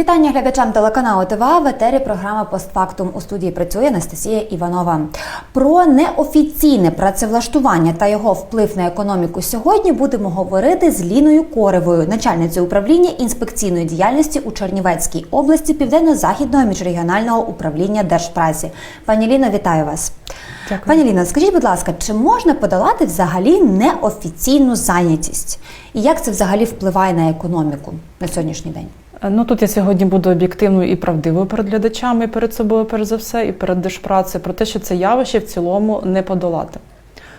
Вітання глядачам телеканалу ТВА в етері програма «Постфактум». У студії працює Анастасія Іванова. Про неофіційне працевлаштування та його вплив на економіку сьогодні будемо говорити з Ліною Коревою, начальницею управління інспекційної діяльності у Чернівецькій області Південно-Західного міжрегіонального управління Держпраці. Пані Ліно, вітаю вас. Дякую. Пані Ліно, скажіть, будь ласка, чи можна подолати взагалі неофіційну зайнятість? І як це взагалі впливає на економіку на сьогоднішній день? Ну тут я сьогодні буду об'єктивною і правдивою перед глядачами, перед собою, перш за все, і перед держпрацею про те, що це явище в цілому не подолати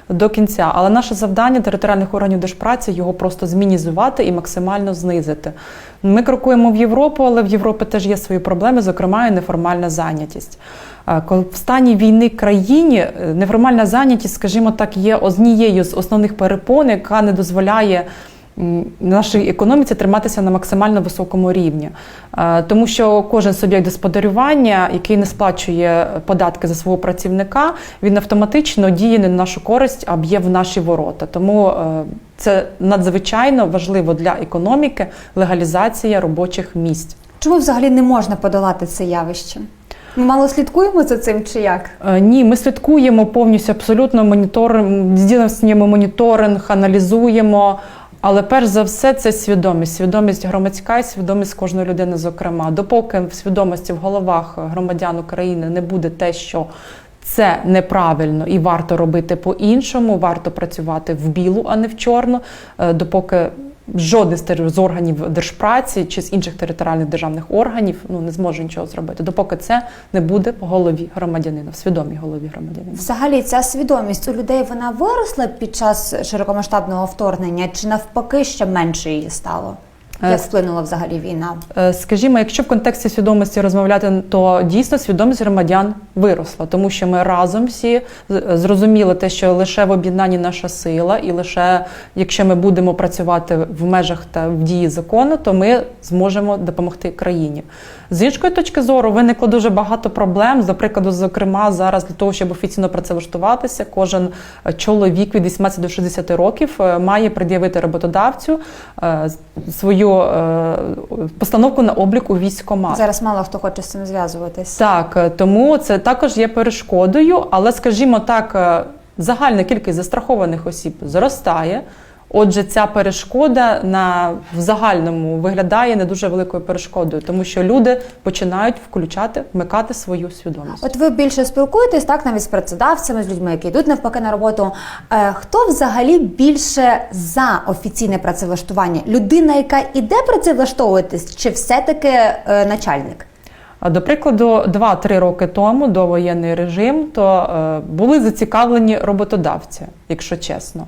до кінця. Але наше завдання територіальних органів держпраці його просто змінізувати і максимально знизити. Ми крокуємо в Європу, але в Європі теж є свої проблеми, зокрема і неформальна зайнятість. Е, в стані війни країні е, неформальна зайнятість, скажімо так, є однією з основних перепон, яка не дозволяє нашій економіці триматися на максимально високому рівні, Е, тому що кожен суб'єкт господарювання, який не сплачує податки за свого працівника, він автоматично діє не на нашу користь, а б'є в наші ворота. Тому е, це надзвичайно важливо для економіки легалізація робочих місць. Чому взагалі не можна подолати це явище? Ми мало слідкуємо за цим чи як? Е, Ні, ми слідкуємо повністю абсолютно моніторинг, здійснюємо моніторинг, аналізуємо. Але перш за все це свідомість, свідомість громадська і свідомість кожної людини, зокрема. Допоки в свідомості в головах громадян України не буде те, що це неправильно і варто робити по-іншому, варто працювати в білу, а не в чорну, е, допоки жоден з з органів держпраці чи з інших територіальних державних органів ну не зможе нічого зробити, допоки це не буде в голові громадянина, в свідомій голові громадянина. Взагалі, ця свідомість у людей вона виросла під час широкомасштабного вторгнення, чи навпаки ще менше її стало? Е, Як вплинула взагалі війна? Е, Скажімо, якщо в контексті свідомості розмовляти, то дійсно свідомість громадян виросла, тому що ми разом всі зрозуміли те, що лише в об'єднанні наша сила, і лише якщо ми будемо працювати в межах та в дії закону, то ми зможемо допомогти країні. З іншої точки зору виникло дуже багато проблем. За прикладу, зокрема, зараз для того, щоб офіційно працевлаштуватися, кожен е, чоловік від 18 до 60 років має пред'явити роботодавцю свою е, постановку на облік у. Зараз мало хто хоче з цим зв'язуватись. Так, е, тому це також є перешкодою, але, скажімо так, е, загальна кількість застрахованих осіб зростає. Отже, ця перешкода на в загальному виглядає не дуже великою перешкодою, тому що люди починають включати, вмикати свою свідомість. От ви більше спілкуєтесь так навіть з працедавцями, з людьми, які йдуть навпаки на роботу. Е, хто взагалі більше за офіційне працевлаштування? Людина, яка іде працевлаштовуватись, чи все-таки е, начальник? До прикладу, 2-3 роки тому до воєнний режим, то е, були зацікавлені роботодавці, якщо чесно.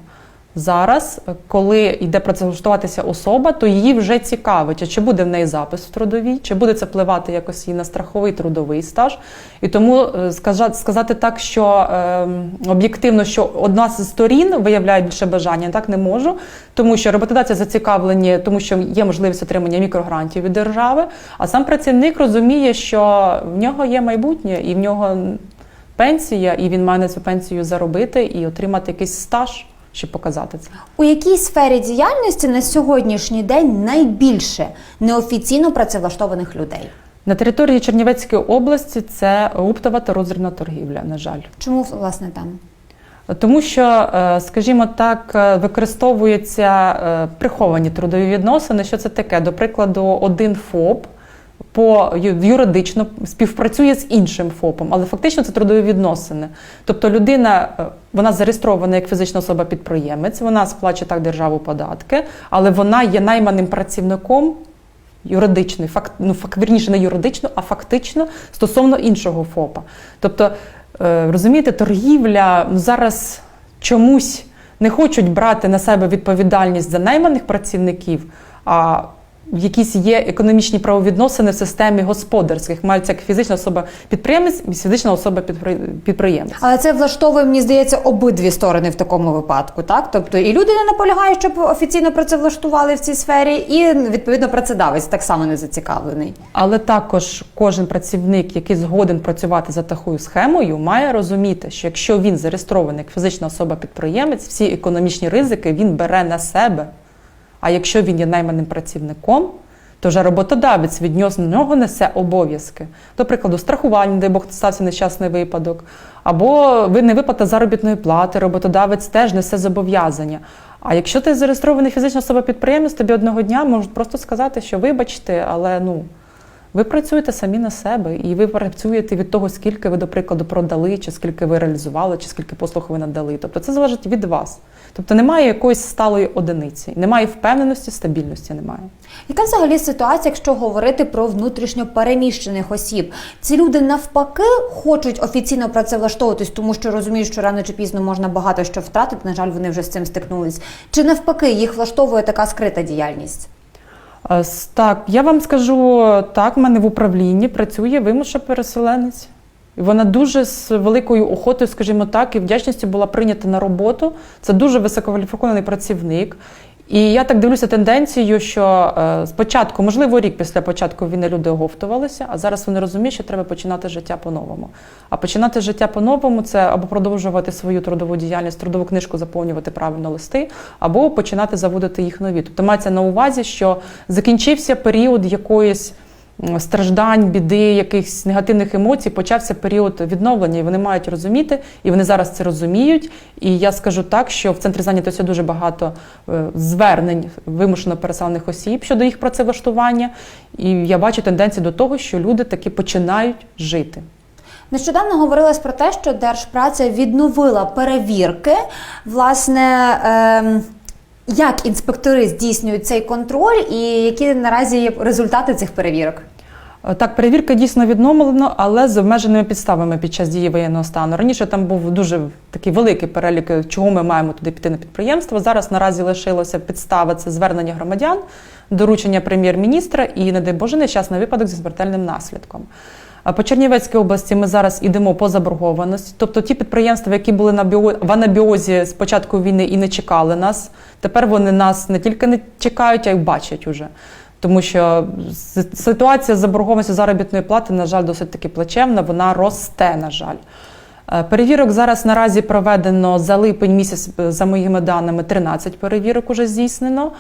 Зараз, коли йде працевлаштуватися особа, то її вже цікавить, а чи буде в неї запис в трудовій, чи буде це впливати якось і на страховий трудовий стаж. І тому е, сказати так, що е, об'єктивно, що одна з сторін виявляє більше бажання, так не можу, тому що роботодавці зацікавлені, тому що є можливість отримання мікрогрантів від держави, а сам працівник розуміє, що в нього є майбутнє і в нього пенсія, і він має на цю пенсію заробити і отримати якийсь стаж, щоб показати це. У якій сфері діяльності на сьогоднішній день найбільше неофіційно працевлаштованих людей? На території Чернівецької області це оптова та роздрібна торгівля, на жаль. Чому власне там? Тому що, е, скажімо так, е, використовуються е, приховані трудові відносини. Що це таке? До прикладу, один ФОП по юридично співпрацює з іншим ФОПом, але фактично це трудові відносини. Тобто людина е, вона зареєстрована як фізична особа-підприємець, вона сплачує так державу податки, але вона є найманим працівником. Юридичний, факт, ну вірніше, не юридично, а фактично стосовно іншого ФОПа. Тобто, е, розумієте, торгівля ну, зараз чомусь не хочуть брати на себе відповідальність за найманих працівників, а якісь є економічні правовідносини в системі господарських. Мають як фізична особа підприємець і фізична особа підпри- підприємець. Але це влаштовує, мені здається, обидві сторони в такому випадку, так? Тобто і люди не наполягають, щоб офіційно працевлаштували в цій сфері, і відповідно працедавець так само не зацікавлений. Але також кожен працівник, який згоден працювати за такою схемою, має розуміти, що якщо він зареєстрований як фізична особа-підприємець, всі економічні ризики він бере на себе. А якщо він є найманим працівником, то вже роботодавець від нього несе обов'язки. До прикладу, страхування, дай Бог стався нещасний випадок, або не виплата заробітної плати, роботодавець теж несе зобов'язання. А якщо ти зареєстрований фізична особа підприємець, тобі одного дня можуть просто сказати, що вибачте, але ну. Ви працюєте самі на себе, і ви працюєте від того, скільки ви, до прикладу, продали, чи скільки ви реалізували, чи скільки послуг ви надали. Тобто це залежить від вас. Тобто немає якоїсь сталої одиниці, немає впевненості, стабільності немає. Яка взагалі ситуація, якщо говорити про внутрішньо переміщених осіб? Ці люди навпаки хочуть офіційно працевлаштовуватись, тому що розуміють, що рано чи пізно можна багато що втратити. На жаль, вони вже з цим стикнулись. Чи навпаки їх влаштовує така скрита діяльність? Е, Так, я вам скажу так, в мене в управлінні працює вимуша переселенець. Вона дуже з великою охотою, скажімо так, і вдячністю була прийнята на роботу. Це дуже висококваліфікований працівник. І я так дивлюся тенденцію, що е, спочатку, можливо, рік після початку війни люди оговтувалися, а зараз вони розуміють, що треба починати життя по-новому. А починати життя по-новому це або продовжувати свою трудову діяльність, трудову книжку заповнювати правильно листи, або починати заводити їх нові. Тобто мається на увазі, що закінчився період якоїсь страждань, біди, якихось негативних емоцій, почався період відновлення, і вони мають розуміти, і вони зараз це розуміють. І я скажу так, що в центрі зайнятості дуже багато е, звернень вимушено переселених осіб щодо їх працевлаштування. І я бачу тенденцію до того, що люди таки починають жити. Нещодавно говорилось про те, що Держпраця відновила перевірки. Власне, ем, як інспектори здійснюють цей контроль, і які наразі є результати цих перевірок? Е, Так, перевірка дійсно відновлена, але з обмеженими підставами під час дії воєнного стану. Раніше там був дуже такий великий перелік, е, чого ми маємо туди піти на підприємство. Зараз наразі лишилося підстава це звернення громадян, доручення прем'єр-міністра і, не дай Боже, нещасний випадок зі смертельним наслідком. По Чернівецькій області ми зараз ідемо по заборгованості. Тобто ті підприємства, які були на біо... в анабіозі з початку війни і не чекали нас, тепер вони нас не тільки не чекають, а й бачать уже. Тому що ситуація з заборгованістю заробітної плати, на жаль, досить таки плачевна, вона росте, на жаль. Е, Перевірок зараз наразі проведено за липень місяць, е, за моїми даними, 13 перевірок уже здійснено.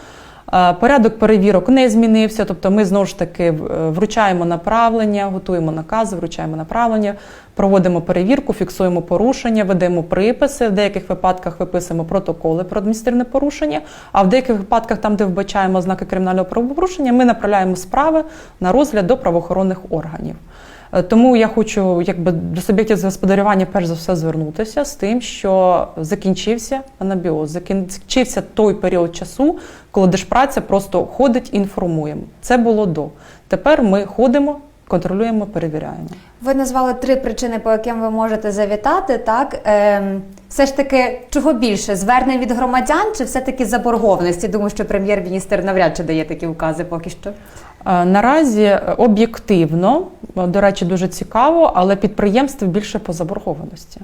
Е, Порядок перевірок не змінився, тобто ми знову ж таки е, вручаємо направлення, готуємо накази, вручаємо направлення, проводимо перевірку, фіксуємо порушення, ведемо приписи. В деяких випадках виписуємо протоколи про адміністративне порушення, а в деяких випадках, там, де вбачаємо ознаки кримінального правопорушення, ми направляємо справи на розгляд до правоохоронних органів. Е, Тому я хочу якби до суб'єктів з господарювання перш за все звернутися з тим, що закінчився анабіоз, закінчився той період часу, коли держпраця просто ходить, інформує. Це було до. Тепер ми ходимо, контролюємо, перевіряємо. Ви назвали три причини, по яким ви можете завітати. Так ем, все ж таки, чого більше звернень від громадян, чи все таки заборгованості? Думаю, що прем'єр-міністр навряд чи дає такі укази поки що. Е, Наразі е, об'єктивно, е, до речі, дуже цікаво, але підприємств більше по заборгованості.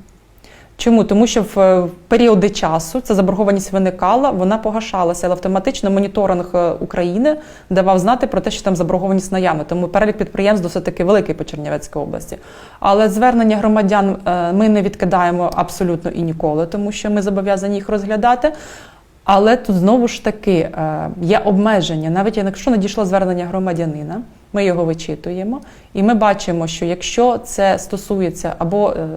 Чому? Тому що в періоди часу ця заборгованість виникала, вона погашалася, але автоматично моніторинг України давав знати про те, що там заборгованість наявна. Тому перелік підприємств досить таки великий по Чернівецькій області. Але звернення громадян ми не відкидаємо абсолютно і ніколи, тому що ми зобов'язані їх розглядати. Але тут знову ж таки е, є обмеження. Навіть якщо надійшло звернення громадянина, ми його вичитуємо, і ми бачимо, що якщо це стосується або е,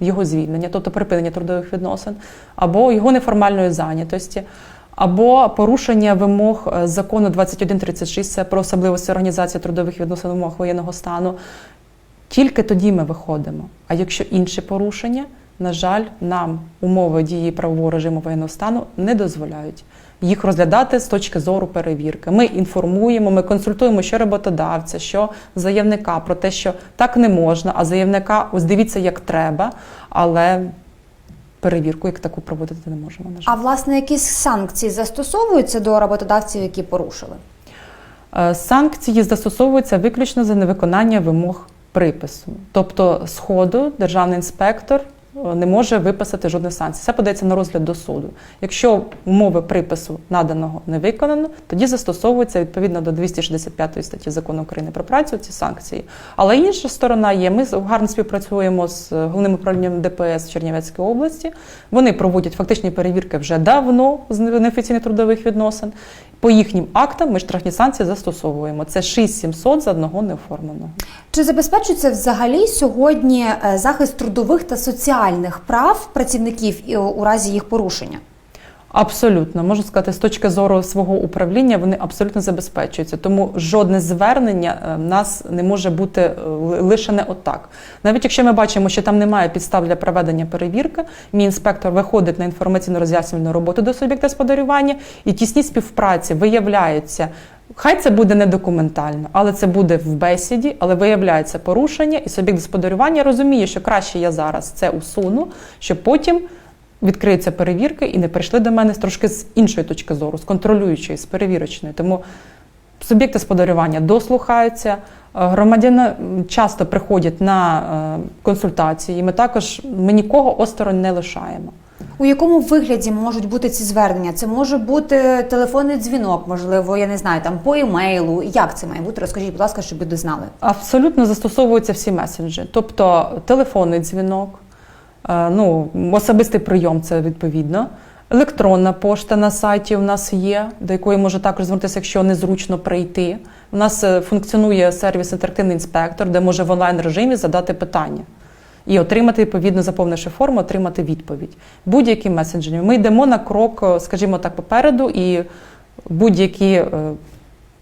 його звільнення, тобто припинення трудових відносин, або його неформальної зайнятості, або порушення вимог е, закону 2136, це про особливості організації трудових відносин умовах воєнного стану, тільки тоді ми виходимо. А якщо інші порушення, на жаль, нам умови дії правового режиму воєнного стану не дозволяють їх розглядати з точки зору перевірки. Ми інформуємо, ми консультуємо що роботодавця, що заявника про те, що так не можна, а заявника ось дивіться, як треба, але перевірку як таку проводити не можемо. На жаль. А власне, якісь санкції застосовуються до роботодавців, які порушили? Е, Санкції застосовуються виключно за невиконання вимог припису. Тобто, з ходу державний інспектор не може виписати жодних санкцій. Це подається на розгляд до суду. Якщо умови припису наданого не виконано, тоді застосовується відповідно до 265 статті закону України про працю ці санкції. Але інша сторона є. Ми гарно співпрацюємо з е, головним управлінням ДПС Чернівецької області. Вони проводять фактичні перевірки вже давно з неофіційних трудових відносин. По їхнім актам ми штрафні санкції застосовуємо. Це 6700 за одного неоформленого. Чи забезпечується взагалі сьогодні е, захист трудових та соціальних прав працівників у- у разі їх порушення? Абсолютно можу сказати, з точки зору свого управління вони абсолютно забезпечуються. Тому жодне звернення е, нас не може бути е, ли- лише не отак. Навіть якщо ми бачимо, що там немає підстав для проведення перевірки, мій інспектор виходить на інформаційно роз'яснювальну роботу до суб'єкта господарювання і тісні співпраці виявляються. Хай це буде не документально, але це буде в бесіді, але виявляється порушення, і суб'єкт господарювання розуміє, що краще я зараз це усуну, щоб потім відкриються перевірки і не прийшли до мене з трошки з іншої точки зору, з контролюючої, з перевірочної. Тому суб'єкти господарювання дослухаються. е, Громадяни часто приходять на е, консультації. Ми також ми нікого осторонь не лишаємо. У якому вигляді можуть бути ці звернення? Це може бути телефонний дзвінок, можливо, я не знаю, там по емейлу. Як це має бути? Розкажіть, будь ласка, щоб люди знали. Абсолютно застосовуються всі меседжі, тобто телефонний дзвінок, ну, особистий прийом це відповідно. Електронна пошта на сайті у нас є, до якої може також звернутися, якщо незручно прийти. У нас е, функціонує сервіс інтерактивний інспектор, де може в онлайн режимі задати питання і отримати, відповідно, заповнивши форму, отримати відповідь. Будь-які месенджері. Ми йдемо на крок, е, скажімо так, попереду, і будь-які е,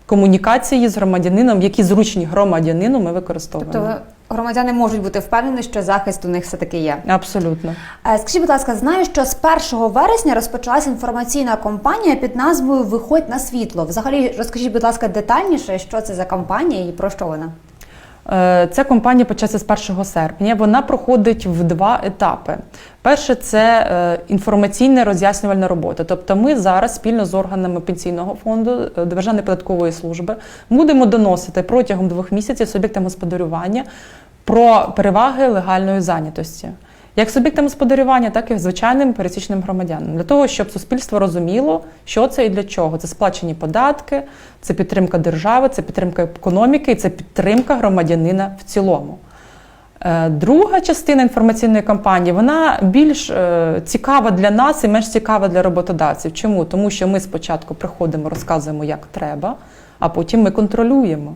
комунікації з громадянином, які зручні громадянину, ми використовуємо. Тобто громадяни можуть бути впевнені, що захист у них все таки є. Абсолютно. Е, Скажіть, будь ласка, знаю, що з 1 вересня розпочалася інформаційна кампанія під назвою Виходь на світло. Взагалі, розкажіть, будь ласка, детальніше, що це за кампанія і про що вона? Е, Ця компанія почалася з 1 серпня. Вона проходить в два етапи. Перше це е, інформаційна роз'яснювальна робота. Тобто, ми зараз спільно з органами пенсійного фонду е, Державної податкової служби будемо доносити протягом двох місяців суб'єктам господарювання про переваги легальної зайнятості. Як суб'єктам господарювання, так і звичайним пересічним громадянам, для того, щоб суспільство розуміло, що це і для чого. Це сплачені податки, це підтримка держави, це підтримка економіки, і це підтримка громадянина в цілому. Е, Друга частина інформаційної кампанії вона більш е, цікава для нас і менш цікава для роботодавців. Чому? Тому що ми спочатку приходимо, розказуємо, як треба, а потім ми контролюємо.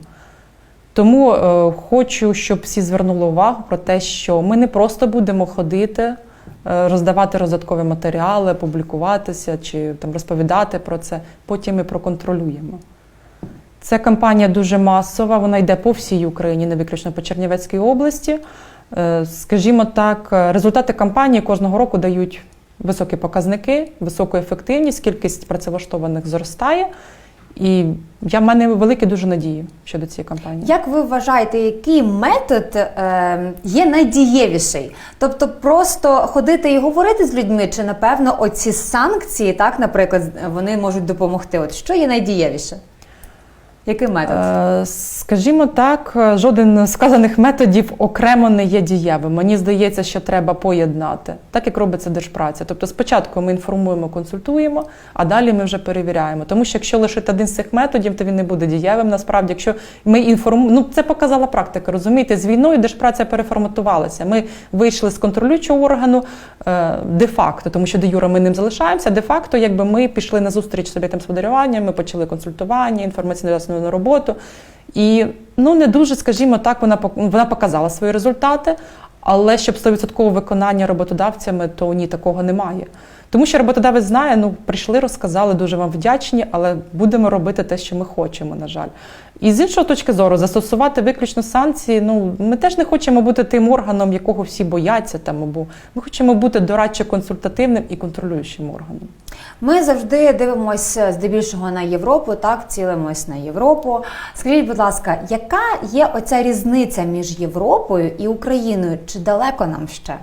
Тому е, хочу, щоб всі звернули увагу про те, що ми не просто будемо ходити, е, роздавати роздаткові матеріали, публікуватися чи там розповідати про це. Потім ми проконтролюємо. Ця кампанія дуже масова, вона йде по всій Україні, не виключно по Чернівецькій області. Е, Скажімо так, результати кампанії кожного року дають високі показники, високу ефективність, кількість працевлаштованих зростає. І я в мене великі дуже надії щодо цієї кампанії. Як ви вважаєте, який метод е, є найдієвіший? Тобто просто ходити і говорити з людьми, чи напевно оці санкції, так, наприклад, вони можуть допомогти? От що є найдієвіше? Який метод? Е, Скажімо так, е, жоден з сказаних методів окремо не є дієвим. Мені здається, що треба поєднати, так як робиться держпраця. Тобто спочатку ми інформуємо, консультуємо, а далі ми вже перевіряємо. Тому що якщо лишити один з цих методів, то він не буде дієвим. Насправді, якщо ми інформуємо, ну це показала практика. Розумієте, з війною держпраця переформатувалася. Ми вийшли з контролюючого органу е, де-факто, тому що де юра ми ним залишаємося. Де-факто, якби ми пішли на зустріч суб'єктам господарювання, ми почали консультування, інформаційну основну роботу. І ну не дуже, скажімо так, вона вона показала свої результати. Але щоб 100% виконання роботодавцями, то ні, такого немає. Тому що роботодавець знає, ну прийшли, розказали, дуже вам вдячні, але будемо робити те, що ми хочемо, на жаль. І з іншої точки зору, застосувати виключно санкції. Ну ми теж не хочемо бути тим органом, якого всі бояться там, або ми хочемо бути дорадчо-консультативним і контролюючим органом. Ми завжди дивимося здебільшого на Європу, так цілимось на Європу. Скажіть, будь ласка, яка є оця різниця між Європою і Україною? Чи далеко нам ще?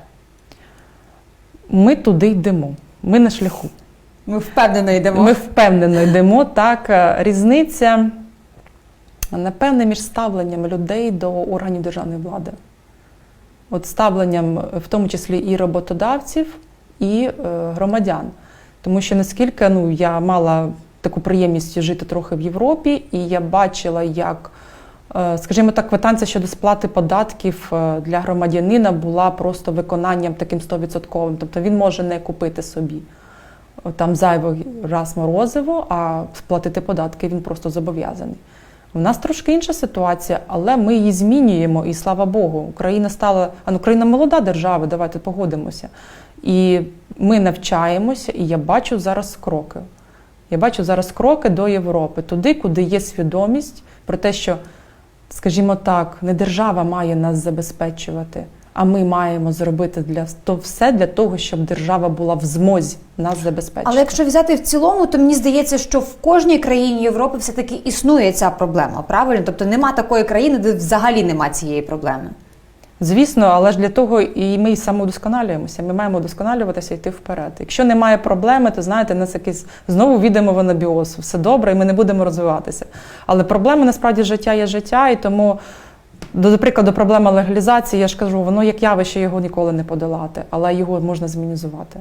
Ми туди йдемо. Ми на шляху. Ми впевнено йдемо. Ми впевнено йдемо. Так, різниця, напевне, між ставленням людей до органів державної влади. От ставленням, в тому числі і роботодавців, і е, громадян. Тому що наскільки ну, я мала таку приємність жити трохи в Європі, і я бачила, як, е, скажімо так, квитанція щодо сплати податків е, для громадянина була просто виконанням таким 100%. Тобто він може не купити собі там зайвий раз морозиво, а сплатити податки він просто зобов'язаний. У нас трошки інша ситуація, але ми її змінюємо, і слава Богу, Україна стала, а ну, Україна молода держава, давайте погодимося. І ми навчаємося, і я бачу зараз кроки. Я бачу зараз кроки до Європи, туди, куди є свідомість про те, що, скажімо так, не держава має нас забезпечувати, а ми маємо зробити для то все для того, щоб держава була в змозі нас забезпечити. Але якщо взяти в цілому, то мені здається, що в кожній країні Європи все таки існує ця проблема. Правильно? Тобто нема такої країни, де взагалі нема цієї проблеми. Звісно, але ж для того і ми і самоудосконалюємося. Ми маємо удосконалюватися і йти вперед. Якщо немає проблеми, то знаєте, нас якийсь знову відемо в анабіоз, все добре, і ми не будемо розвиватися. Але проблеми насправді життя є життя, і тому, до прикладу, проблема легалізації, я ж кажу, воно як явище його ніколи не подолати, але його можна змінізувати.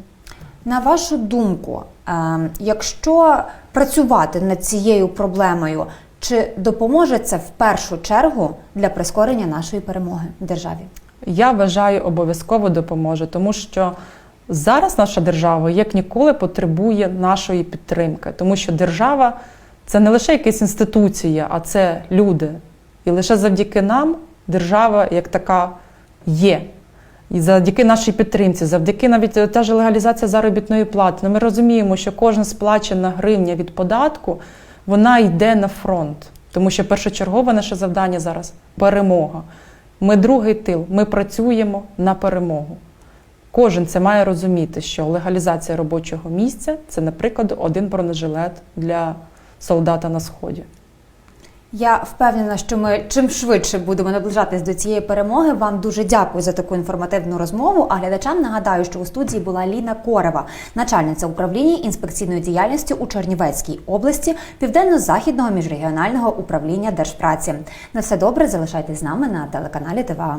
На вашу думку, е, якщо працювати над цією проблемою, чи допоможе це в першу чергу для прискорення нашої перемоги в державі? Я вважаю, обов'язково допоможе, тому що зараз наша держава як ніколи потребує нашої підтримки, тому що держава це не лише якась інституція, а це люди. І лише завдяки нам держава як така є. І завдяки нашій підтримці, завдяки навіть е, та ж легалізація заробітної плати. Ну, ми розуміємо, що кожна сплачена гривня від податку вона йде на фронт, тому що першочергове наше завдання зараз перемога. Ми другий тил, ми працюємо на перемогу. Кожен це має розуміти, що легалізація робочого місця це, наприклад, один бронежилет для солдата на сході. Я впевнена, що ми чим швидше будемо наближатись до цієї перемоги. Вам дуже дякую за таку інформативну розмову. А глядачам нагадаю, що у студії була Ліна Корева, начальниця управління інспекційної діяльності у Чернівецькій області Південно-Західного міжрегіонального управління Держпраці. На все добре, залишайтесь з нами на телеканалі ТВА.